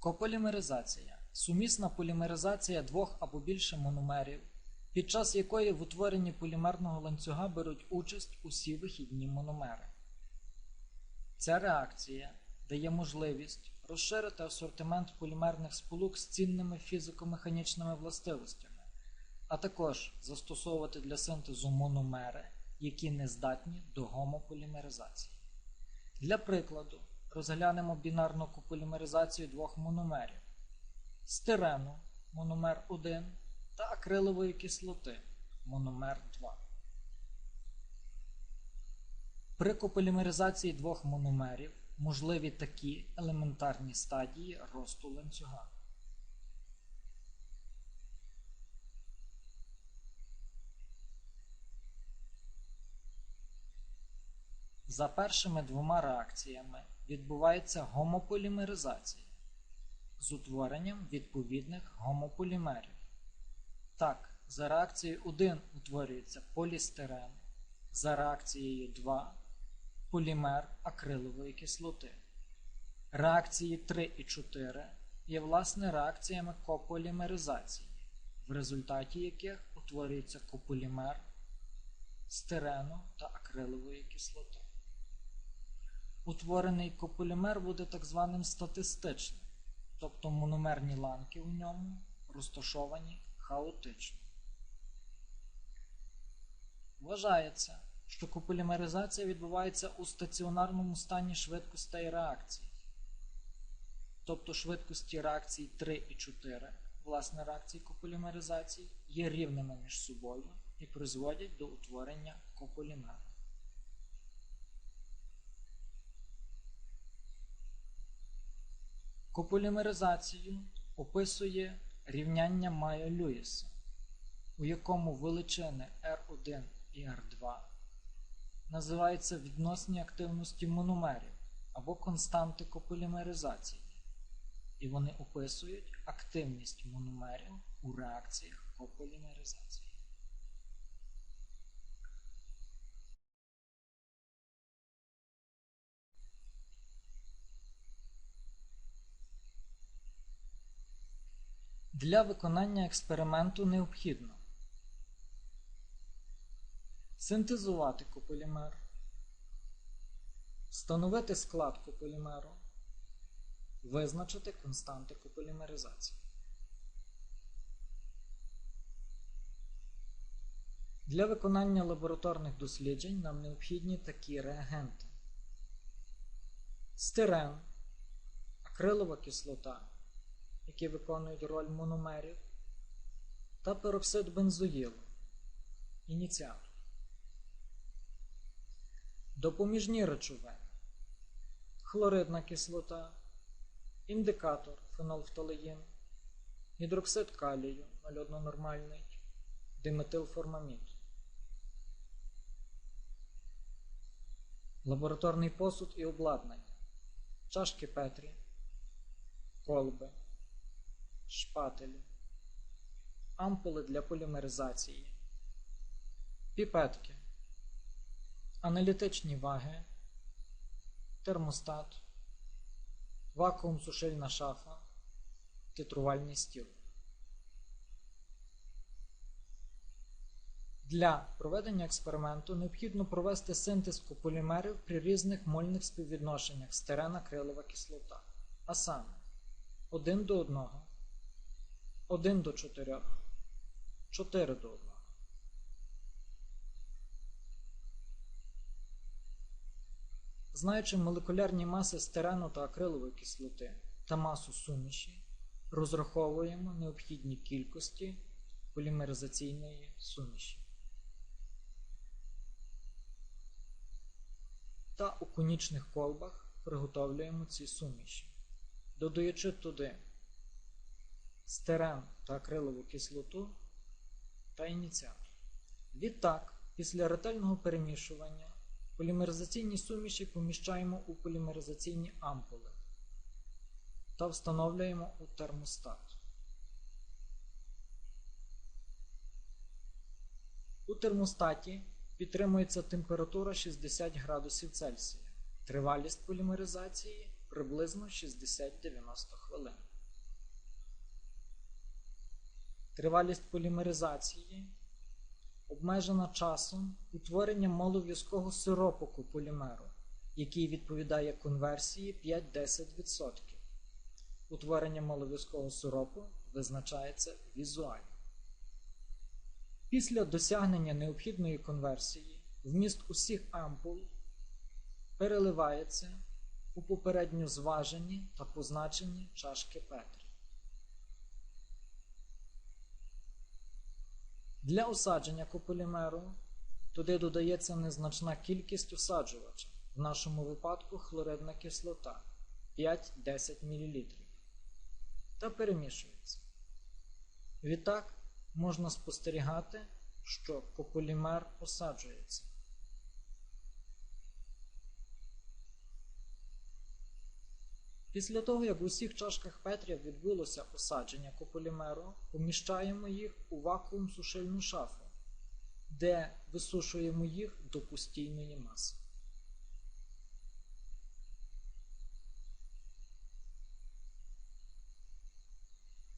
Кополімеризація сумісна полімеризація двох або більше мономерів, під час якої в утворенні полімерного ланцюга беруть участь усі вихідні мономери. Ця реакція дає можливість розширити асортимент полімерних сполук з цінними фізико-механічними властивостями, а також застосовувати для синтезу мономери, які не здатні до гомополімеризації. Для прикладу, розглянемо бінарну кополімеризацію двох мономерів стирену мономер 1 та акрилової кислоти мономер 2. При кополімеризації двох мономерів можливі такі елементарні стадії росту ланцюга. За першими двома реакціями відбувається гомополімеризація з утворенням відповідних гомополімерів. Так, за реакцією 1 утворюється полістирен, за реакцією 2 полімер акрилової кислоти. Реакції 3 і 4 є власне реакціями кополімеризації, в результаті яких утворюється кополімер стирену та акрилової кислоти. Утворений кополімер буде так званим статистичним, тобто мономерні ланки у ньому розташовані хаотично. Вважається, що кополімеризація відбувається у стаціонарному стані швидкостей реакцій, тобто швидкості реакцій 3 і 4, власне реакції кополімеризації, є рівними між собою і призводять до утворення кополімеру. Кополімеризацію описує рівняння Майя Люїса, у якому величини R1 і R2 називаються відносні активності мономерів або константи кополімеризації, і вони описують активність мономерів у реакціях кополімеризації. Для виконання експерименту необхідно синтезувати кополімер, встановити склад кополімеру, визначити константи кополімеризації. Для виконання лабораторних досліджень нам необхідні такі реагенти: стирен, акрилова кислота які виконують роль мономерів, та пероксид бензоїлу, ініціатор. Допоміжні речовини, хлоридна кислота, індикатор фенолфталеїн, гідроксид калію 0,1 нормальний, диметилформамід. Лабораторний посуд і обладнання, чашки Петрі, колби шпателі, ампули для полімеризації, піпетки, аналітичні ваги, термостат, вакуум сушильна шафа, титрувальний стіл. Для проведення експерименту необхідно провести синтез кополімерів при різних мольних співвідношеннях стерена крилова кислота, а саме 1 до 1, 1 до 4, 4 до 1. Знаючи молекулярні маси стерену та акрилової кислоти та масу суміші, розраховуємо необхідні кількості полімеризаційної суміші. Та у конічних колбах приготовлюємо ці суміші, додаючи туди стерен та акрилову кислоту та ініціатор. Відтак, після ретельного перемішування полімеризаційні суміші поміщаємо у полімеризаційні ампули та встановлюємо у термостат. У термостаті підтримується температура 60 градусів Цельсія. Тривалість полімеризації приблизно 60-90 хвилин. Тривалість полімеризації обмежена часом утворення малов'язкого сиропу кополімеру, який відповідає конверсії 5-10%. Утворення малов'язкого сиропу визначається візуально. Після досягнення необхідної конверсії вміст усіх ампул переливається у попередньо зважені та позначені чашки Петри. Для осадження кополімеру туди додається незначна кількість осаджувача, в нашому випадку хлоридна кислота 5-10 мл, та перемішується. Відтак можна спостерігати, що кополімер осаджується. Після того, як в усіх чашках Петря відбулося осадження кополімеру, поміщаємо їх у вакуум сушильну шафу, де висушуємо їх до постійної маси.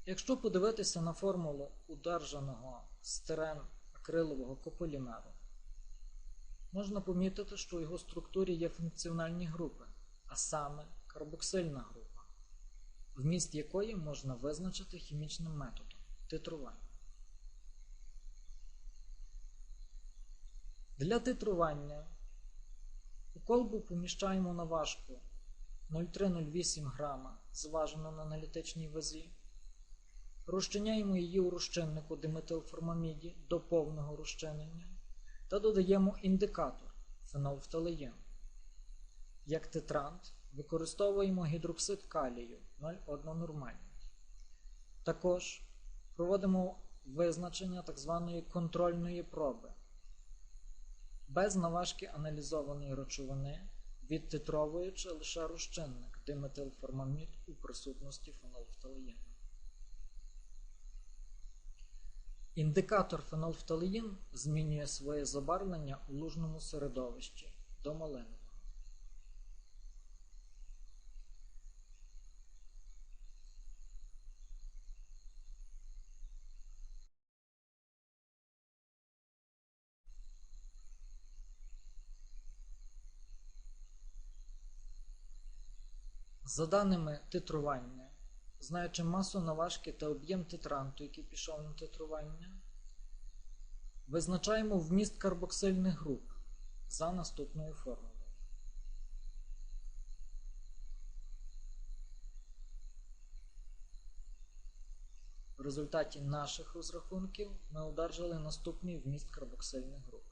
Якщо подивитися на формулу удержаного стирен акрилового кополімеру, можна помітити, що у його структурі є функціональні групи, а саме карбоксильна група, вміст якої можна визначити хімічним методом титрування. Для титрування у колбу поміщаємо на важку 0,308 грама, зважено на аналітичній вазі. Розчиняємо її у розчиннику диметилформаміді до повного розчинення та додаємо індикатор фенолфталеїн. Як титрант використовуємо гідроксид калію 0,1 нормальний. Також проводимо визначення так званої контрольної проби. Без наважки аналізованої речовини, відтитровуючи лише розчинник диметилформамід у присутності фенолфталеїну. Індикатор фенолфталеїн змінює своє забарвлення у лужному середовищі до малинового. За даними титрування, знаючи масу наважки та об'єм титранту, який пішов на титрування, визначаємо вміст карбоксильних груп за наступною формулою. В результаті наших розрахунків ми одержали наступний вміст карбоксильних груп.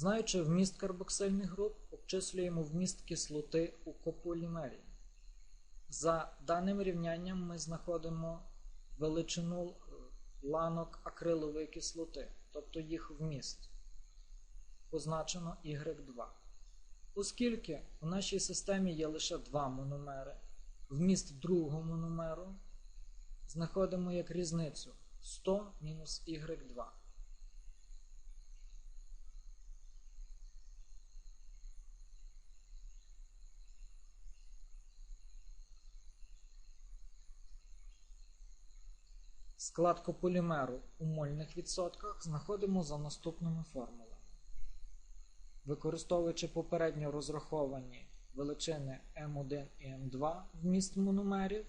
Знаючи вміст карбоксильних груп, обчислюємо вміст кислоти у кополімері. За даним рівнянням ми знаходимо величину ланок акрилової кислоти, тобто їх вміст, позначено Y2. Оскільки у нашій системі є лише два мономери, вміст другого мономеру знаходимо як різницю 100 мінус Y2. Склад полімеру у мольних відсотках знаходимо за наступними формулами. Використовуючи попередньо розраховані величини М1 і М2 вміст мономерів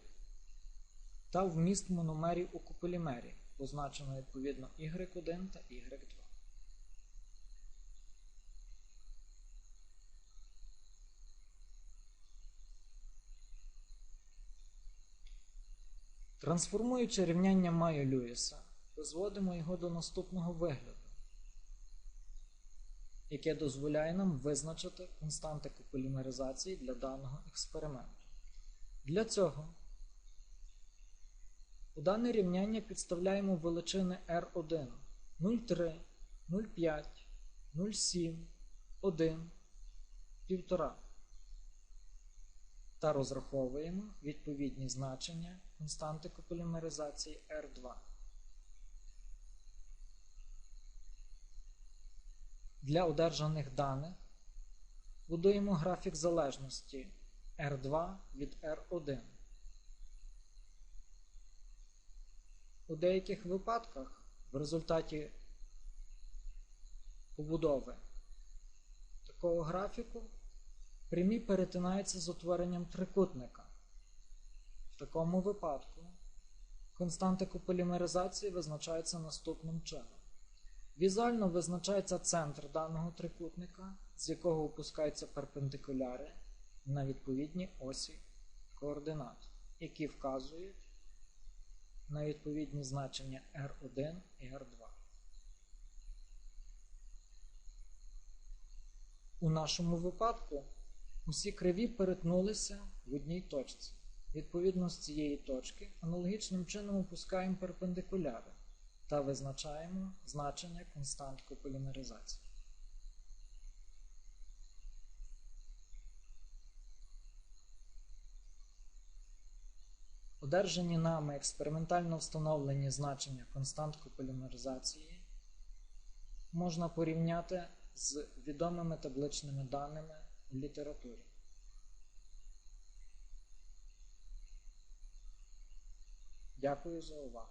та вміст мономерів у кополімері, позначено відповідно Y1 та Y2. Трансформуючи рівняння Майо Льюіса, розводимо його до наступного вигляду, яке дозволяє нам визначити константи кополімеризації для даного експерименту. Для цього у дане рівняння підставляємо величини R1 0,3, 0,5, 0,7, 1, 1,5 та розраховуємо відповідні значення константи кополімеризації R2. Для одержаних даних будуємо графік залежності R2 від R1. У деяких випадках в результаті побудови такого графіку прямі перетинаються з утворенням трикутника. В такому випадку константи кополімеризації визначаються наступним чином. Візуально визначається центр даного трикутника, з якого опускаються перпендикуляри на відповідні осі координат, які вказують на відповідні значення R1 і R2. У нашому випадку усі криві перетнулися в одній точці. Відповідно з цієї точки аналогічним чином опускаємо перпендикуляри та визначаємо значення констант кополімеризації. Одержані нами експериментально встановлені значення констант кополімеризації можна порівняти з відомими табличними даними літературі. Дякую за увагу.